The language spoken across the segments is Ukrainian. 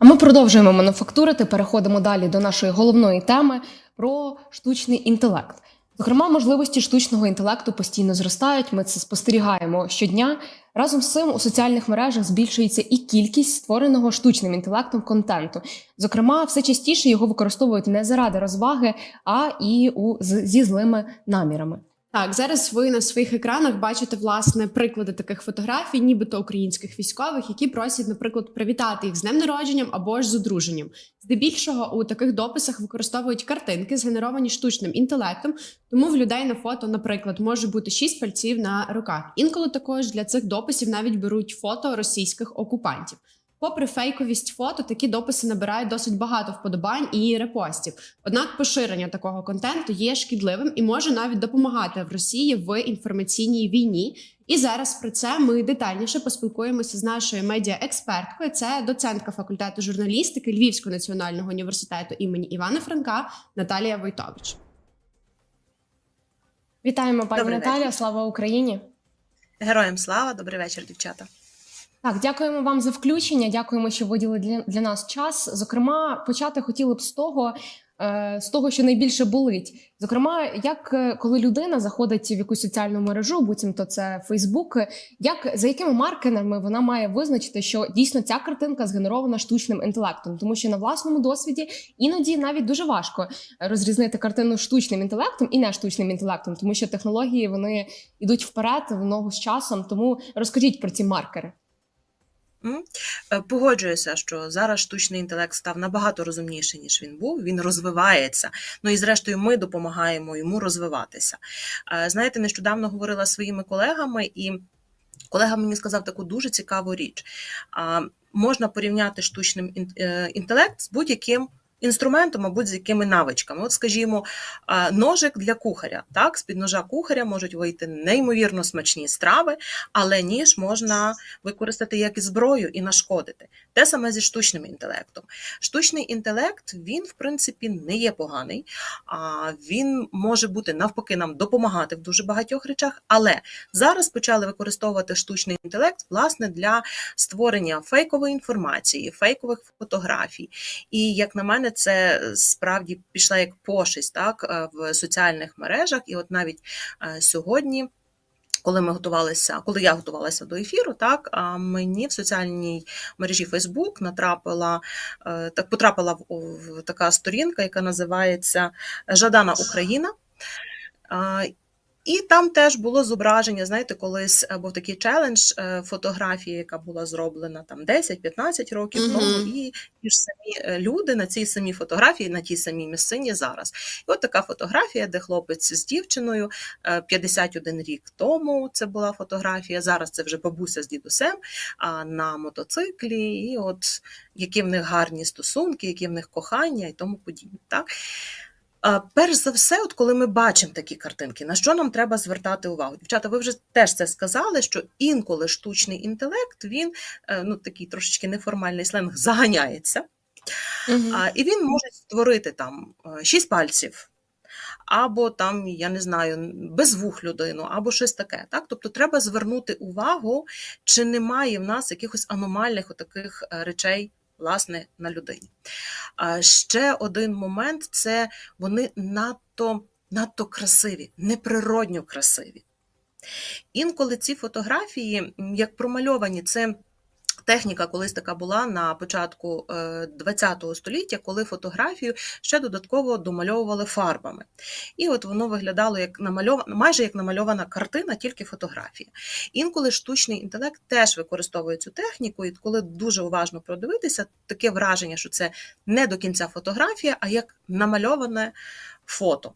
А ми продовжуємо мануфактурити. Переходимо далі до нашої головної теми про штучний інтелект. Зокрема, можливості штучного інтелекту постійно зростають. Ми це спостерігаємо щодня. Разом з цим у соціальних мережах збільшується і кількість створеного штучним інтелектом контенту. Зокрема, все частіше його використовують не заради розваги, а і у зі злими намірами. Так, зараз ви на своїх екранах бачите власне приклади таких фотографій, нібито українських військових, які просять, наприклад, привітати їх з днем народженням або ж з одруженням. Здебільшого у таких дописах використовують картинки, згенеровані штучним інтелектом. Тому в людей на фото, наприклад, може бути шість пальців на руках. Інколи також для цих дописів навіть беруть фото російських окупантів. Попри фейковість фото, такі дописи набирають досить багато вподобань і репостів. Однак поширення такого контенту є шкідливим і може навіть допомагати в Росії в інформаційній війні. І зараз про це ми детальніше поспілкуємося з нашою медіаексперткою. Це доцентка факультету журналістики Львівського національного університету імені Івана Франка Наталія Войтович. Вітаємо, пані Добрий Наталія. вечір. Слава Україні! Героям слава, добрий вечір, дівчата. Так, дякуємо вам за включення. Дякуємо, що виділили для, для нас час. Зокрема, почати хотіли б з того, е, з того, що найбільше болить. Зокрема, як е, коли людина заходить в якусь соціальну мережу, буцімто це Фейсбук, як за якими маркерами вона має визначити, що дійсно ця картинка згенерована штучним інтелектом, тому що на власному досвіді іноді навіть дуже важко розрізнити картину штучним інтелектом і не штучним інтелектом, тому що технології вони йдуть вперед в ногу з часом. Тому розкажіть про ці маркери. Е, Погоджуюся, що зараз штучний інтелект став набагато розумніший, ніж він був. Він розвивається. Ну і зрештою, ми допомагаємо йому розвиватися. Е, Знаєте, нещодавно говорила зі своїми колегами, і колега мені сказав таку дуже цікаву річ. Можна порівняти штучний е, інтелект з будь-яким. Інструментом, мабуть, з якими навичками. От, скажімо, ножик для кухаря. Так, з-під ножа кухаря можуть вийти неймовірно смачні страви, але ніж можна використати як і зброю і нашкодити. Те саме зі штучним інтелектом. Штучний інтелект він, в принципі, не є поганий, а він може бути навпаки нам допомагати в дуже багатьох речах. Але зараз почали використовувати штучний інтелект власне для створення фейкової інформації, фейкових фотографій. І як на мене, це справді пішла як пошесть так е, в соціальних мережах. І от навіть е, сьогодні коли ми готувалися, коли я готувалася до ефіру, так мені в соціальній мережі Facebook натрапила е, так потрапила в, в така сторінка, яка називається Жадана Україна. І там теж було зображення. Знаєте, колись е, був такий челендж е, фотографії, яка була зроблена там 10-15 років тому, і ті ж самі е, люди на цій самій фотографії, на тій самій місцині зараз. І от така фотографія, де хлопець з дівчиною е, 51 рік тому це була фотографія. Зараз це вже бабуся з дідусем на мотоциклі, і от які в них гарні стосунки, які в них кохання і тому подібне. Так? Перш за все, от коли ми бачимо такі картинки, на що нам треба звертати увагу? Дівчата, ви вже теж це сказали, що інколи штучний інтелект, він е, ну такий трошечки неформальний сленг, заганяється. А, і він може створити там е, шість пальців, або там, я не знаю, без вух людину, або щось таке. Так? Тобто треба звернути увагу, чи немає в нас якихось аномальних таких речей. Власне, на людині. А ще один момент це вони надто, надто красиві, неприродньо красиві. Інколи ці фотографії, як промальовані, це техніка колись така була на початку ХХ століття, коли фотографію ще додатково домальовували фарбами. І от воно виглядало як намальована, майже як намальована картина, тільки фотографія. Інколи штучний інтелект теж використовує цю техніку, і коли дуже уважно продивитися, таке враження, що це не до кінця фотографія, а як намальоване фото.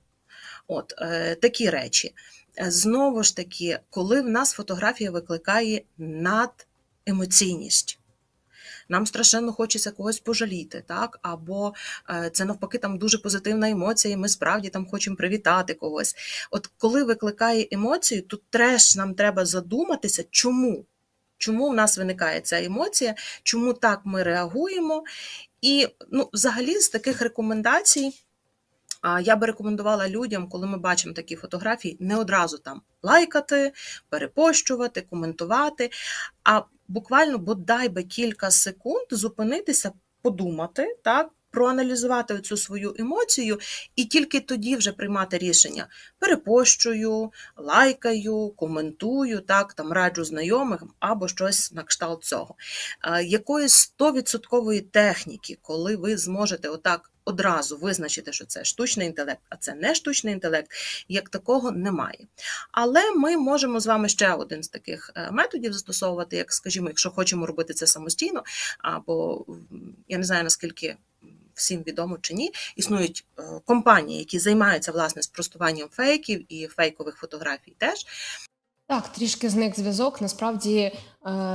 От е, такі речі. Е, Знову ж таки, коли в нас фотографія викликає надемоційність. Нам страшенно хочеться когось пожаліти, так? Або е, це навпаки там дуже позитивна емоція, і ми справді там хочемо привітати когось. От коли викликає емоцію, тут теж нам треба задуматися, чому? Чому в нас виникає ця емоція, чому так ми реагуємо? І ну, взагалі з таких рекомендацій я би рекомендувала людям, коли ми бачимо такі фотографії, не одразу там лайкати, перепощувати, коментувати, а буквально бодай би кілька секунд зупинитися, подумати, так. Проаналізувати цю свою емоцію і тільки тоді вже приймати рішення: перепощую, лайкаю, коментую, так, там раджу знайомих або щось на кшталт цього. Е, Якоїсь 100% техніки, коли ви зможете отак одразу визначити, що це штучний інтелект, а це не штучний інтелект, як такого немає. Але ми можемо з вами ще один з таких е, методів застосовувати, як, скажімо, якщо хочемо робити це самостійно, або я не знаю наскільки всім відомо чи ні, існують е, компанії, які займаються власне спростуванням фейків і фейкових фотографій теж. Так, трішки зник зв'язок. Насправді е,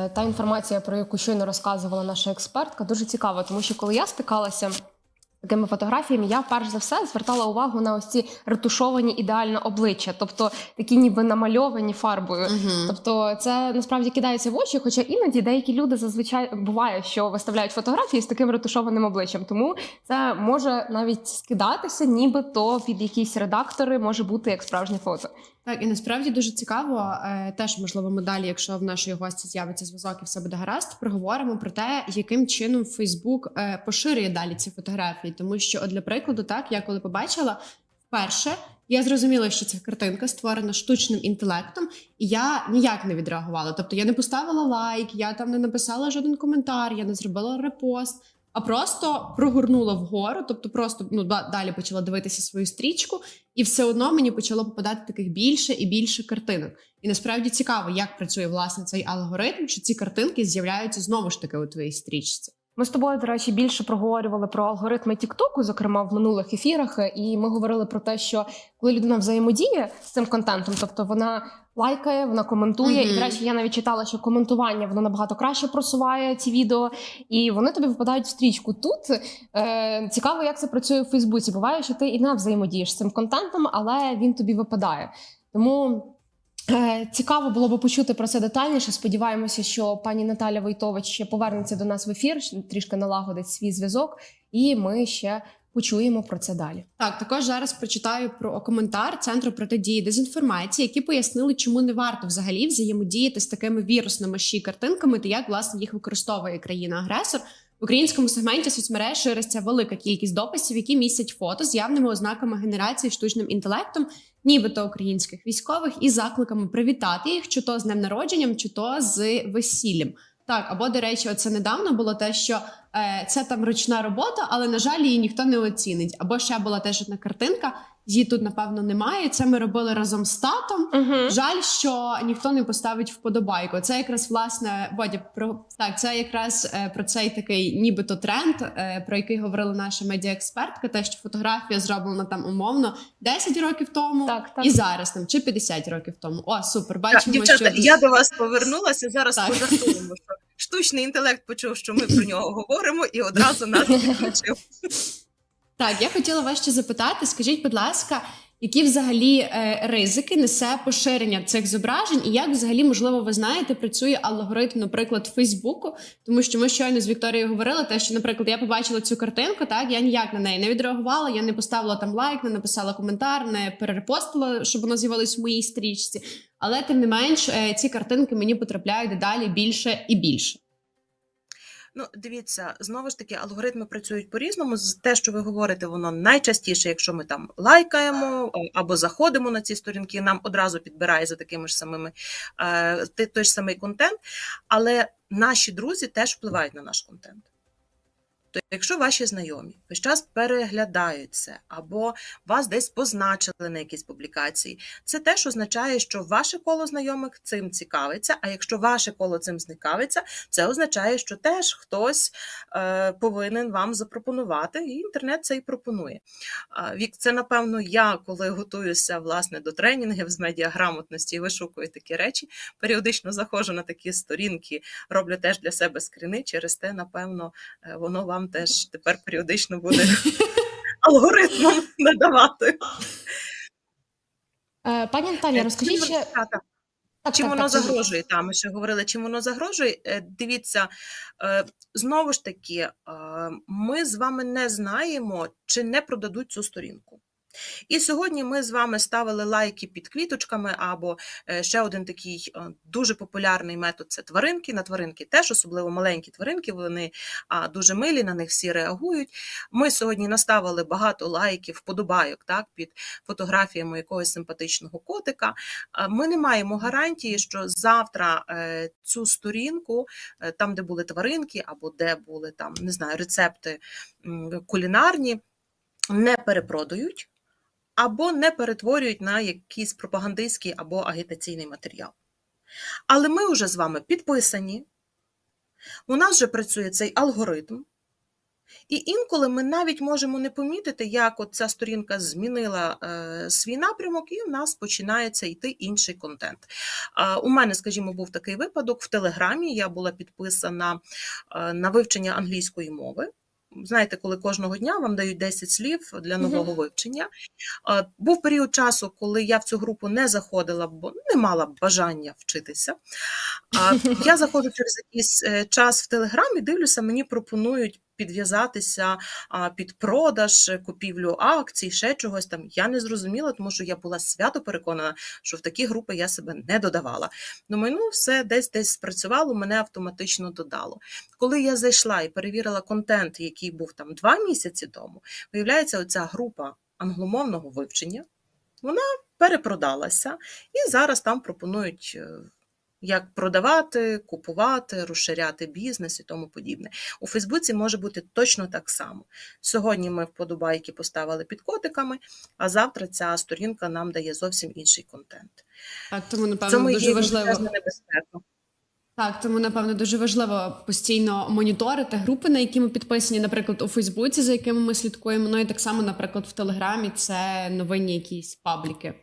та інформація, про яку щойно розказувала наша експертка, дуже цікава, тому що коли я стикалася такими фотографіями, я перш за все звертала увагу на ось ці ретушовані ідеально обличчя, тобто такі ніби намальовані фарбою. Тобто це насправді кидається в очі, хоча іноді деякі люди зазвичай буває, що виставляють фотографії з таким ретушованим обличчям. Тому це може навіть скидатися, ніби то під якісь редактори може бути як справжнє фото. Так, і насправді дуже цікаво. е, Теж можливо, ми далі, якщо в нашої гості з'явиться зв'язок і все буде гаразд, проговоримо про те, яким чином Фейсбук е, поширює далі ці фотографії. Тому що, от для прикладу, так я коли побачила вперше, я зрозуміла, що ця картинка створена штучним інтелектом, і я ніяк не відреагувала. Тобто я не поставила лайк, я там не написала жоден коментар, я не зробила репост. А просто прогорнула вгору, тобто просто ну далі почала дивитися свою стрічку, і все одно мені почало попадати таких більше і більше картинок. І насправді цікаво, як працює власне цей алгоритм, що ці картинки з'являються знову ж таки у твоїй стрічці. Ми з тобою, до речі, більше проговорювали про алгоритми Тіктоку, зокрема в минулих ефірах, і ми говорили про те, що коли людина взаємодіє з цим контентом, тобто вона лайкає, вона коментує. Мгм. І, до речі, я навіть читала, що коментування воно набагато краще просуває ці відео, і вони тобі випадають в стрічку. Тут е, цікаво, як це працює в Фейсбуці. Буває, що ти і не взаємодієш з цим контентом, але він тобі випадає. Тому. Е, Цікаво було би почути про це детальніше. Сподіваємося, що пані Наталя Войтович ще повернеться до нас в ефір, трішки налагодить свій зв'язок, і ми ще почуємо про це далі. Так, також зараз прочитаю про коментар центру протидії дезінформації, які пояснили, чому не варто взагалі взаємодіяти з такими вірусними щі картинками та як власне їх використовує країна-агресор. В українському сегменті соцмереж шириться велика кількість дописів, які містять фото з явними ознаками генерації штучним інтелектом, нібито українських військових, і закликами привітати їх, чи то з днем народженням, чи то з весіллям. Так, або до речі, оце недавно було те, що це там ручна робота, але на жаль, її ніхто не оцінить. Або ще була теж одна картинка. Її тут напевно немає. Це ми робили разом з татом. Угу. Жаль, що ніхто не поставить вподобайку. Це якраз власне Бодя, про так. Це якраз е, про цей такий, нібито тренд, е, про який говорила наша медіаекспертка. Те, що фотографія зроблена там умовно 10 років тому, Так, так. і зараз там чи 50 років тому. О, супер! Так, дівчата, що я до вас повернулася. Зараз Так. пожартуємо, що штучний інтелект почув, що ми про нього говоримо, і одразу нас відключив. Так, я хотіла вас ще запитати. Скажіть, будь ласка, які взагалі е, ризики несе поширення цих зображень, і як взагалі, можливо, ви знаєте, працює алгоритм, наприклад, Фейсбуку? Тому що ми щойно з Вікторією говорили, те, що, наприклад, я побачила цю картинку, так я ніяк на неї не відреагувала, я не поставила там лайк, не написала коментар, не перерепостила, щоб воно з'явилось в моїй стрічці. Але тим не менш, е, ці картинки мені потрапляють дедалі більше і більше. Ну, дивіться, знову ж таки, алгоритми працюють по-різному. Те, що ви говорите, воно найчастіше, якщо ми там лайкаємо або заходимо на ці сторінки, нам одразу підбирає за такими ж самими е, той ж самий контент. Але наші друзі теж впливають на наш контент. Якщо ваші знайомі весь час переглядають це, або вас десь позначили на якісь публікації, це теж означає, що ваше коло знайомих цим цікавиться. А якщо ваше коло цим цікавиться, це означає, що теж хтось е, повинен вам запропонувати, і інтернет це і пропонує. Вік, це напевно я, коли готуюся власне до тренінгів з медіаграмотності і вишукую такі речі, періодично заходжу на такі сторінки, роблю теж для себе скріни. Через те, напевно, е, воно вам теж тепер періодично буде алгоритмом надавати. Е, пані Наталія, розкажіть ще так, Чим так, воно так, загрожує? Там ми ще говорили, чим воно загрожує. Е, Дивіться, е, знову ж таки, е, ми з вами не знаємо, чи не продадуть цю сторінку. І сьогодні ми з вами ставили лайки під квіточками, або е, ще один такий е, дуже популярний метод це тваринки. На тваринки теж, особливо маленькі тваринки, вони дуже милі, на них всі реагують. Ми сьогодні наставили багато лайків, вподобайок так, під фотографіями якогось симпатичного котика. Ми не маємо гарантії, що завтра е, цю сторінку, там, де були тваринки, або де були там, не знаю, рецепти кулінарні, не перепродають або не перетворюють на якийсь пропагандистський або агітаційний матеріал. Але ми вже з вами підписані, у нас вже працює цей алгоритм, і інколи ми навіть можемо не помітити, як от ця сторінка змінила е, свій напрямок, і в нас починається йти інший контент. Е, у мене, скажімо, був такий випадок в Телеграмі. Я була підписана е, на вивчення англійської мови. Знаєте, коли кожного дня вам дають 10 слів для нового вивчення. Був період часу, коли я в цю групу не заходила, бо не мала бажання вчитися. Я заходжу через якийсь е, час в Телеграм і дивлюся, мені пропонують підв'язатися під продаж, е, купівлю акцій, ще чогось там. Я не зрозуміла, тому що я була свято переконана, що в такі групи я себе не додавала. Думаю, ну все десь десь спрацювало, мене автоматично додало. Коли я зайшла і перевірила контент, який був там два місяці тому, виявляється, оця група англомовного вивчення, вона перепродалася, і зараз там пропонують. Як продавати, купувати, розширяти бізнес і тому подібне. У Фейсбуці може бути точно так само. Сьогодні ми вподобайки поставили під котиками, а завтра ця сторінка нам дає зовсім інший контент. Так, тому напевно цьому дуже важливо. величезна. Так, тому напевно дуже важливо постійно моніторити групи, на які ми підписані, наприклад, у Фейсбуці, за якими ми слідкуємо. Ну і так само, наприклад, в Телеграмі це новинні якісь пабліки.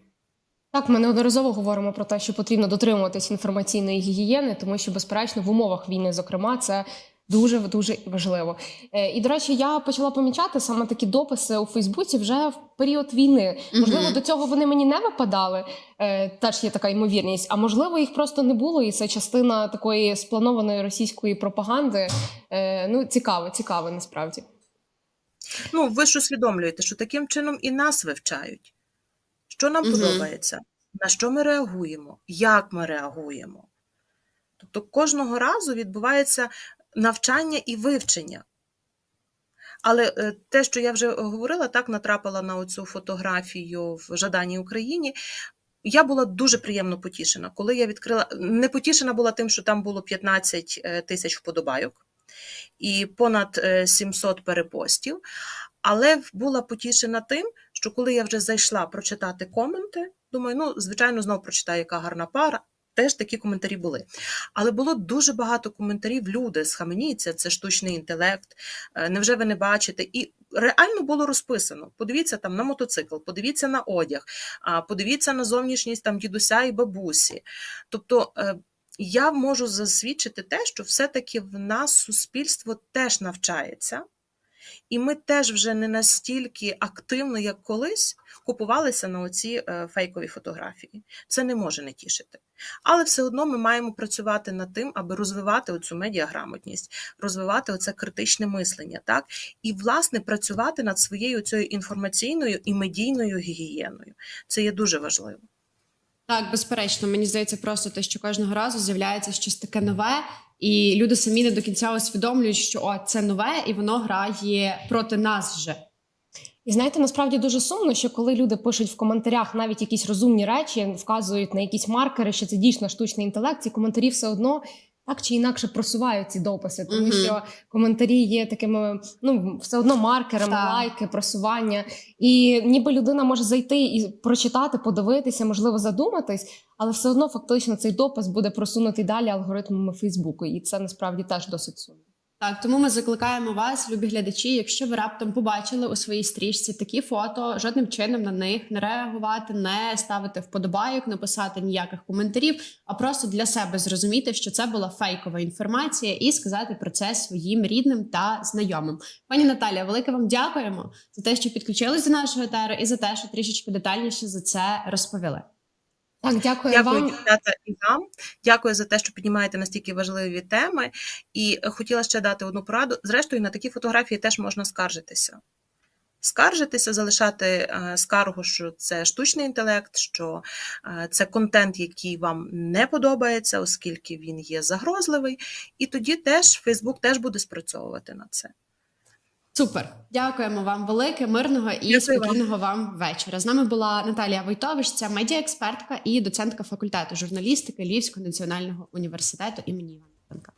Так, ми неодноразово говоримо про те, що потрібно дотримуватись інформаційної гігієни, тому що, безперечно, в умовах війни, зокрема, це дуже дуже важливо. Е, І до речі, я почала помічати саме такі дописи у Фейсбуці вже в період війни. Можливо, до цього вони мені не випадали. е, Теж є така ймовірність. А можливо, їх просто не було, і це частина такої спланованої російської пропаганди. Е, Ну, цікаво, цікаво насправді. Ну, ви ж усвідомлюєте, що таким чином і нас вивчають. Що нам Мгм. подобається, на що ми реагуємо, як ми реагуємо. Тобто кожного разу відбувається навчання і вивчення. Але е, те, що я вже говорила, так натрапила на оцю фотографію в Жаданій Україні. Я була дуже приємно потішена, коли я відкрила. Не потішена була тим, що там було 15 е, тисяч вподобайок і понад е, 700 перепостів. Але була потішена тим, що коли я вже зайшла прочитати коменти, думаю, ну, звичайно, знову прочитаю, яка гарна пара. Теж такі коментарі були. Але було дуже багато коментарів. Люди, схаменіться, це штучний інтелект. е, Невже ви не бачите? І реально було розписано. Подивіться там на мотоцикл, подивіться на одяг, подивіться на зовнішність там дідуся і бабусі. Тобто е, я можу засвідчити те, що все-таки в нас суспільство теж навчається. І ми теж вже не настільки активно, як колись, купувалися на оці е, фейкові фотографії. Це не може не тішити. Але все одно ми маємо працювати над тим, аби розвивати оцю медіаграмотність, розвивати оце критичне мислення, так? І, власне, працювати над своєю цією інформаційною і медійною гігієною. Це є дуже важливо. Так, безперечно, мені здається, просто те, що кожного разу з'являється щось таке нове, і люди самі не до кінця усвідомлюють, що о, це нове, і воно грає проти нас вже. І знаєте, насправді дуже сумно, що коли люди пишуть в коментарях навіть якісь розумні речі, вказують на якісь маркери, що це дійсно штучний інтелект, ці коментарі все одно так чи інакше просувають ці дописи, тому що коментарі є такими, ну все одно маркерами, Так. лайки, просування. І ніби людина може зайти і прочитати, подивитися, можливо, задуматись, але все одно фактично цей допис буде просунутий далі алгоритмами Фейсбуку, і це насправді теж досить сумно. Так, тому ми закликаємо вас, любі глядачі, якщо ви раптом побачили у своїй стрічці такі фото, жодним чином на них не реагувати, не ставити вподобайок, не писати ніяких коментарів, а просто для себе зрозуміти, що це була фейкова інформація, і сказати про це своїм рідним та знайомим. Пані Наталія, велике вам дякуємо за те, що підключились до нашого етеру, і за те, що трішечки детальніше за це розповіли. Так, дякую, Дякую, вам. дівчата, і вам. Дякую за те, що піднімаєте настільки важливі теми. І хотіла ще дати одну пораду. Зрештою, на такі фотографії теж можна скаржитися. скаржитися, залишати е, скаргу, що це штучний інтелект, що е, це контент, який вам не подобається, оскільки він є загрозливий. І тоді теж Фейсбук теж буде спрацьовувати на це. Супер, дякуємо вам велике, мирного і Дякую спокійного вам вечора. З нами була Наталія Войтович, це медіаекспертка і доцентка факультету журналістики Львівського національного університету імені Івана Франка.